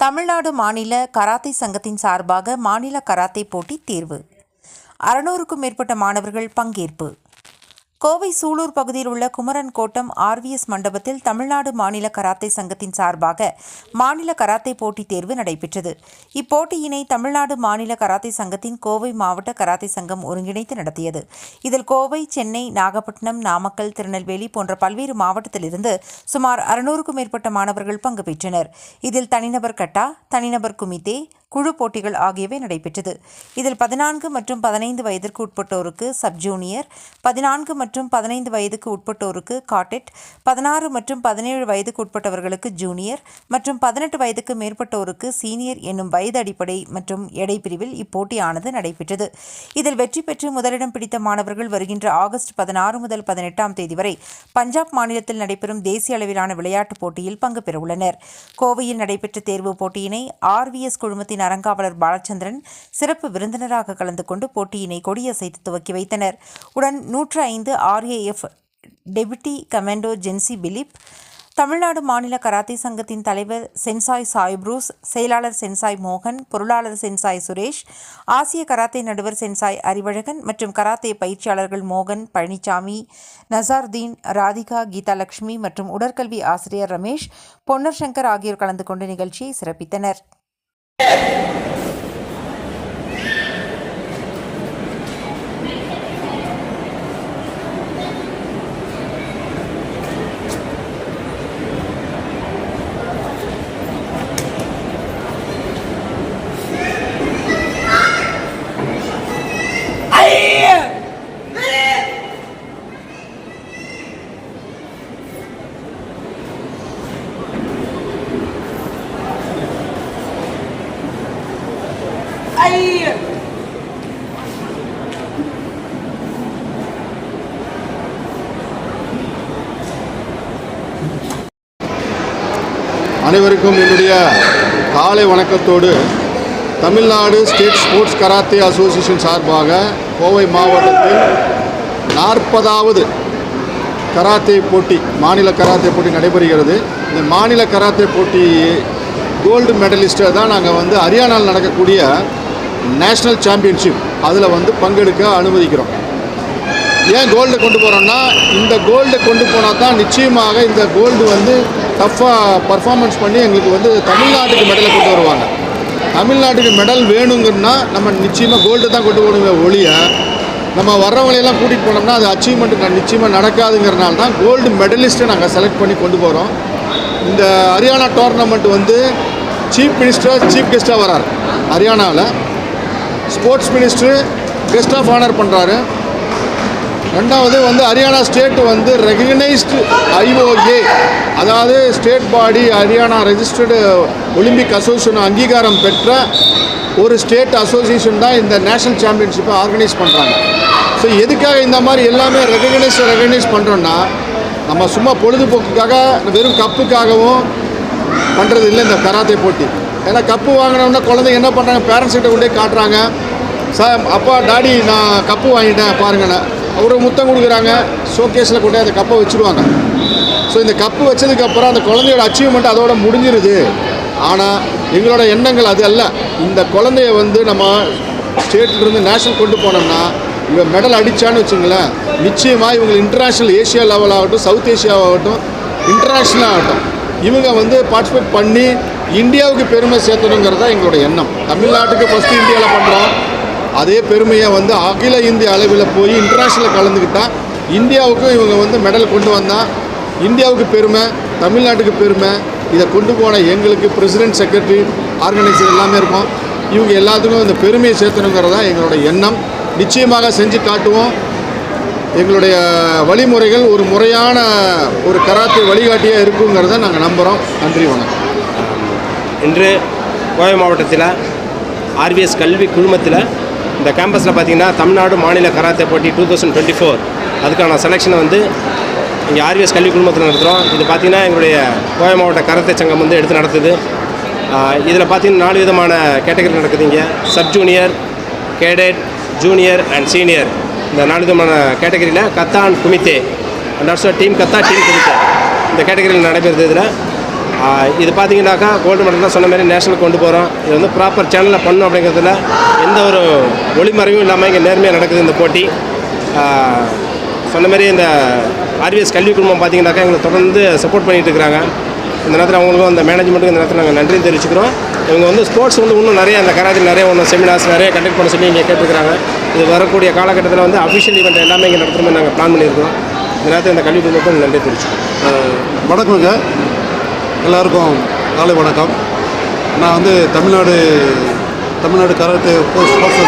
தமிழ்நாடு மாநில கராத்தே சங்கத்தின் சார்பாக மாநில கராத்தே போட்டி தேர்வு. அறுநூறுக்கும் மேற்பட்ட மாணவர்கள் பங்கேற்பு. கோவை சூலூர் பகுதியில் உள்ள குமரன் கோட்டம் ஆர்விஎஸ் மண்டபத்தில் தமிழ்நாடு மாநில கராத்தே சங்கத்தின் சார்பாக மாநில கராத்தே போட்டித் தேர்வு நடைபெற்றது. இப்போட்டியினை தமிழ்நாடு மாநில கராத்தே சங்கத்தின் கோவை மாவட்ட கராத்தே சங்கம் ஒருங்கிணைத்து நடத்தியது. இதில் கோவை சென்னை நாகப்பட்டினம் நாமக்கல் திருநெல்வேலி போன்ற பல்வேறு மாவட்டத்திலிருந்து சுமார் அறுநூறுக்கும் மேற்பட்ட மாணவர்கள் பங்கு பெற்றனர். இதில் தனிநபர் கட்டா தனிநபர் குமித்தே குழு போட்டிகள் ஆகியவை நடைபெற்றது. இதில் பதினான்கு மற்றும் பதினைந்து வயதிற்கு உட்பட்டோருக்கு சப் ஜூனியர் பதினான்கு மற்றும் பதினைந்து வயதுக்கு உட்பட்டோருக்கு காட்டெட் பதினாறு மற்றும் பதினேழு வயதுக்கு உட்பட்டவர்களுக்கு ஜூனியர் மற்றும் பதினெட்டு வயதுக்கு மேற்பட்டோருக்கு சீனியர் என்னும் வயது அடிப்படை மற்றும் எடை பிரிவில் இப்போட்டியானது நடைபெற்றது. இதில் வெற்றி பெற்று முதலிடம் பிடித்த மாணவர்கள் வருகின்ற ஆகஸ்ட் பதினாறு முதல் பதினெட்டாம் தேதி வரை பஞ்சாப் மாநிலத்தில் நடைபெறும் தேசிய அளவிலான விளையாட்டுப் போட்டியில் பங்கு பெறவுள்ளனர். கோவையில் நடைபெற்ற தேர்வுப் போட்டியினை ஆர்விஎஸ் குழுமத்தின் அறங்காவலர் பாலச்சந்திரன் சிறப்பு விருந்தினராக கலந்து கொண்டு போட்டியினை கொடியசைத்து துவக்கி வைத்தனர். உடன் நூற்று ஐந்து RAF deputy commando Jency Philip Tamil Nadu மாநில கராத்தே சங்கத்தின் தலைவர் சென்சாய் சாய் ப்ரூஸ் செயலாளர் சென்சாய் மோகன் பொருளாளர் சென்சாய் சுரேஷ் ஆசிய கராத்தே நடுவர் சென்சாய் அறிவழகன் மற்றும் கராத்தே பயிற்சியாளர்கள் மோகன் பழனிசாமி நசார்தீன் ராதிகா கீதாலட்சுமி மற்றும் உடற்கல்வி ஆசிரியர் ரமேஷ் பொன்னர் சங்கர் ஆகியோர் கலந்து கொண்டு நிகழ்ச்சியை சிறப்பித்தனர். Yeah. அனைவருக்கும் என்னுடைய காலை வணக்கத்தோடு Tamil Nadu state sports karate association சார்பாக கோவை மாவட்டத்தில் நாற்பதாவது கராத்தே போட்டி மாநில கராத்தே போட்டி நடைபெறுகிறது. இந்த மாநில கராத்தே போட்டி கோல்டு மெடலிஸ்ட்டை தான் நாங்கள் வந்து ஹரியானாவில் நடக்கக்கூடிய நேஷ்னல் சாம்பியன்ஷிப் அதில் வந்து பங்கெடுக்க அனுமதிக்கிறோம். ஏன் கோல்டு கொண்டு போகிறோன்னா இந்த கோல்டு கொண்டு போனால் தான் நிச்சயமாக இந்த கோல்டு வந்து டஃப்பாக பர்ஃபார்மன்ஸ் பண்ணி எங்களுக்கு வந்து தமிழ்நாட்டுக்கு மெடலை கொண்டு வருவாங்க. தமிழ்நாட்டுக்கு மெடல் வேணுங்கன்னா நம்ம நிச்சயமாக கோல்டு தான் கொண்டு போகணுங்க ஒழிய நம்ம வர்றவங்களையெல்லாம் கூட்டிகிட்டு போனோம்னா அது அச்சீவ்மெண்ட் நிச்சயமாக நடக்காதுங்கிறனால தான் கோல்டு மெடலிஸ்ட்டை நாங்கள் செலக்ட் பண்ணி கொண்டு போகிறோம் இந்த ஹரியானா டோர்னமெண்ட் வந்து சீஃப் மினிஸ்டர் சீஃப் கெஸ்ட்டாக வரார் ஹரியானாவில் sports minister guest of honour பண்ணுறாரு ரெண்டாவது வந்து ஹரியானா ஸ்டேட் வந்து ரெகனைஸ்டு ஐஓஏ அதாவது state body Haryana registered Olympic association அங்கீகாரம் பெற்ற ஒரு ஸ்டேட் அசோசியேஷன் தான் இந்த நேஷனல் சாம்பியன்ஷிப்பை ஆர்கனைஸ் பண்ணுறாங்க ஸோ எதுக்காக இந்த மாதிரி எல்லாமே ரெகனைஸ் ரெகனைஸ் பண்ணுறோன்னா நம்ம சும்மா பொழுதுபோக்குக்காக வெறும் கப்புக்காகவும் பண்ணுறது இல்லை இந்த கராத்தே போட்டி. ஏன்னா கப்பு வாங்கினோம்னா குழந்தைங்க என்ன பண்ணுறாங்க பேரண்ட்ஸ்கிட்ட கொண்டே காட்டுறாங்க. சார் அப்பா டாடி நான் கப்பு வாங்கிட்டேன் பாருங்கண்ணே ஒரு முத்தம் கொடுக்குறாங்க. ஷோகேஸில் கொண்டே அந்த கப்பை வச்சுருவாங்க. ஸோ இந்த கப்பு வச்சதுக்கப்புறம் அந்த குழந்தையோட அச்சீவ்மெண்ட் அதோட முடிஞ்சிருது. ஆனால் எங்களோட எண்ணங்கள் அது அல்ல. இந்த குழந்தைய வந்து நம்ம ஸ்டேட்லேருந்து நேஷனல் கொண்டு போனோம்னா இவன் மெடல் அடித்தான்னு வச்சுங்களேன் நிச்சயமாக இவங்க இன்டர்நேஷ்னல் ஏஷியா லெவல் ஆகட்டும் சவுத் ஏஷியாவாகட்டும் இன்டர்நேஷ்னல் ஆகட்டும். இவங்க வந்து பார்ட்டிசிபேட் பண்ணி இந்தியாவுக்கு பெருமை சேர்த்தணுங்கிறது தான் எங்களோட எண்ணம். தமிழ்நாட்டுக்கு ஃபஸ்ட்டு இந்தியாவில் பண்ணுறோம் அதே பெருமையை வந்து அகில இந்திய அளவில் போய் இன்டர்நேஷ்னலில் கலந்துக்கிட்டால் இந்தியாவுக்கும் இவங்க வந்து மெடல் கொண்டு வந்தால் இந்தியாவுக்கு பெருமை தமிழ்நாட்டுக்கு பெருமை இதை கொண்டு போன எங்களுக்கு பிரசிடென்ட் செக்ரட்டரி ஆர்கனைசர் எல்லாமே இருக்கும். இவங்க எல்லாத்துக்கும் இந்த பெருமையை சேர்த்தணுங்கிறது தான் எங்களோட எண்ணம். நிச்சயமாக செஞ்சு காட்டுவோம். எங்களுடைய வழிமுறைகள் ஒரு முறையான ஒரு கராத்தே வழிகாட்டியாக இருக்குங்கிறத நாங்கள் நம்புகிறோம் நன்றி வணக்கம். இன்று கோவை மாவட்டத்தில் ஆர்பிஎஸ் கல்வி குழுமத்தில் இந்த கேம்பஸில் பார்த்தீங்கன்னா தமிழ்நாடு மாநில கராத்தே போட்டி டூ தௌசண்ட் டுவெண்ட்டி ஃபோர் அதுக்கான செலெக்ஷனை வந்து இங்கே ஆர்விஎஸ் கல்வி குழுமத்தில் நடத்துகிறோம். இது பார்த்திங்கன்னா எங்களுடைய கோவை மாவட்ட கரத்தை சங்கம் வந்து எடுத்து நடத்துது. இதில் பார்த்தீங்கன்னா நாலு விதமான கேட்டகரி நடக்குது இங்கே. Sub junior cadet junior and senior. இந்த நாலு விதமான கேட்டகரியில் kata and kumite. And also team kata team kumite. இந்த கேட்டகரியில் நடைபெறுது இதில். இது பார்த்தீங்கன்னாக்கா கோல்டு மெடல் தான் சொன்ன மாதிரி நேஷனல் கொண்டு போகிறோம். இது வந்து ப்ராப்பர் சேனலில் பண்ணும் அப்படிங்கிறதுல எந்த ஒரு ஒளிமறைவும் இல்லாமல் இங்கே நேர்மையாக நடக்குது இந்த போட்டி. சொன்ன மாதிரி இந்த ஆர்விஎஸ் கல்வி குழுமம் பார்த்தீங்கன்னாக்கா எங்களை தொடர்ந்து சப்போர்ட் பண்ணிட்டு இருக்கிறாங்க. இந்த நேரத்தில் அவங்களுக்கும் அந்த மேனேஜ்மெண்ட்டுக்கு இந்த நேரத்தில் நாங்கள் நன்றி தெரிவிச்சுக்கிறோம். இவங்க வந்து ஸ்போர்ட்ஸ் வந்து இன்னும் நிறைய அந்த கராத்தில் நிறைய ஒன்று செமினார்ஸ் நிறைய கண்டக்ட் பண்ண சொல்லி இங்கே கேட்டுருக்காங்க இது வரக்கூடிய காலகட்டத்தில் வந்து அஃபிஷியல் ஈவெண்ட் எல்லாமே இங்கே நடத்துகிற மாதிரி நாங்கள் பிளான் பண்ணியிருக்கிறோம். இந்த நேரத்தில் இந்த கல்வி குழுமத்துக்கும் நன்றி தெரிவிச்சுக்கிறோம். வணக்கங்க எல்லாருக்கும் காலை வணக்கம். நான் வந்து தமிழ்நாடு தமிழ்நாடு கராத்தே ஸ்போர்ட்ஸ்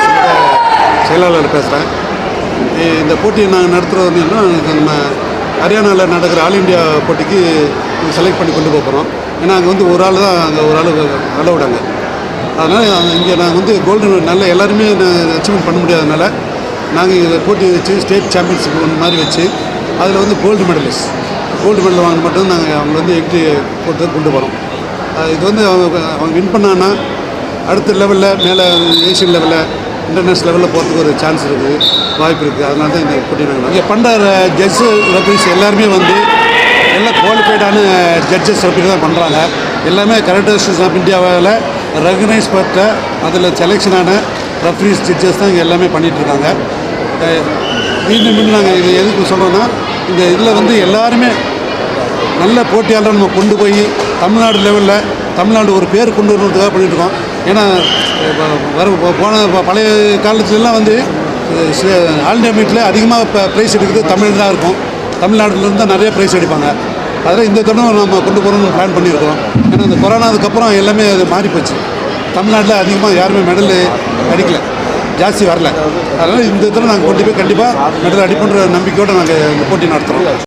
செயலாளர் பேசுகிறேன் இந்த போட்டியை நாங்கள் நடத்துகிறது வந்து நம்ம ஹரியானாவில் நடக்கிற ஆல் இந்தியா போட்டிக்கு செலக்ட் பண்ணி கொண்டு போக போகிறோம் ஏன்னா அங்கே வந்து ஒரு ஆள் தான் அங்கே ஒரு ஆள் அலவுடாங்க அதனால் இங்கே நாங்கள் வந்து கோல்டு நல்ல எல்லாருமே அச்சீவ்மெண்ட் பண்ண முடியாதனால நாங்கள் இதில் போட்டி வச்சு ஸ்டேட் சாம்பியன்ஷிப் ஒன்று மாதிரி வச்சு அதில் வந்து கோல்டு மெடலிஸ்ட் கோல்டு மெடல் வாங்க மட்டும் நாங்கள் அவங்க வந்து எட்டி போட்டு கொண்டு போகிறோம் இது வந்து அவங்க அவங்க வின் பண்ணான்னா அடுத்த லெவலில் மேலே ஏஷியன் லெவலில் இன்டர்நேஷ்னல் லெவலில் போகிறதுக்கு ஒரு சான்ஸ் இருக்குது வாய்ப்பு இருக்குது. அதனால தான் இந்த போட்டி நாங்கள் இங்கே பண்ணுற ஜட்ஸு ரெஃபரிஸ் எல்லாருமே வந்து எல்லாம் குவாலிஃபைடான ஜட்ஜஸ் அப்படி தான் பண்ணுறாங்க எல்லாமே கரெக்ட் ஆஃப் இந்தியாவில் ரெகனைஸ் பெற்ற அதில் செலெக்ஷனான ரெஃபரிஸ் ஜட்ஜஸ் தான் இங்கே எல்லாமே பண்ணிகிட்டு இருக்காங்க. மீண்டும் மீண்டும் நாங்கள் இது எதுக்கு சொல்கிறோன்னா இந்த இதில் வந்து எல்லாருமே நல்ல போட்டியாளரை நம்ம கொண்டு போய் தமிழ்நாடு லெவலில் தமிழ்நாடு ஒரு பேர் கொண்டு வரணுன்றதுக்காக பண்ணிட்டு இருக்கோம் ஏன்னா வர போன பழைய காலத்துலலாம் வந்து ஆல் இண்டியா மீட்டில் அதிகமாக இப்போ ப்ரைஸ் எடுக்கிறது தமிழ் தான் இருக்கும். தமிழ்நாட்டிலேருந்து தான் நிறைய ப்ரைஸ் அடிப்பாங்க அதில் இந்த தடவை நம்ம கொண்டு போகணும்னு பிளான் பண்ணியிருக்கோம். ஏன்னா இந்த கொரோனாவுக்கப்புறம் எல்லாமே அது மாறி போச்சு தமிழ்நாட்டில் அதிகமாக யாருமே மெடல் கிடைக்கல ஜாஸ்தி வரல. அதனால் இந்த தடவை நாங்கள் கொண்டு போய் கண்டிப்பாக மெடல் அடிப்புன்ற நம்பிக்கையோடு நாங்கள் இந்த போட்டி நடத்துகிறோம்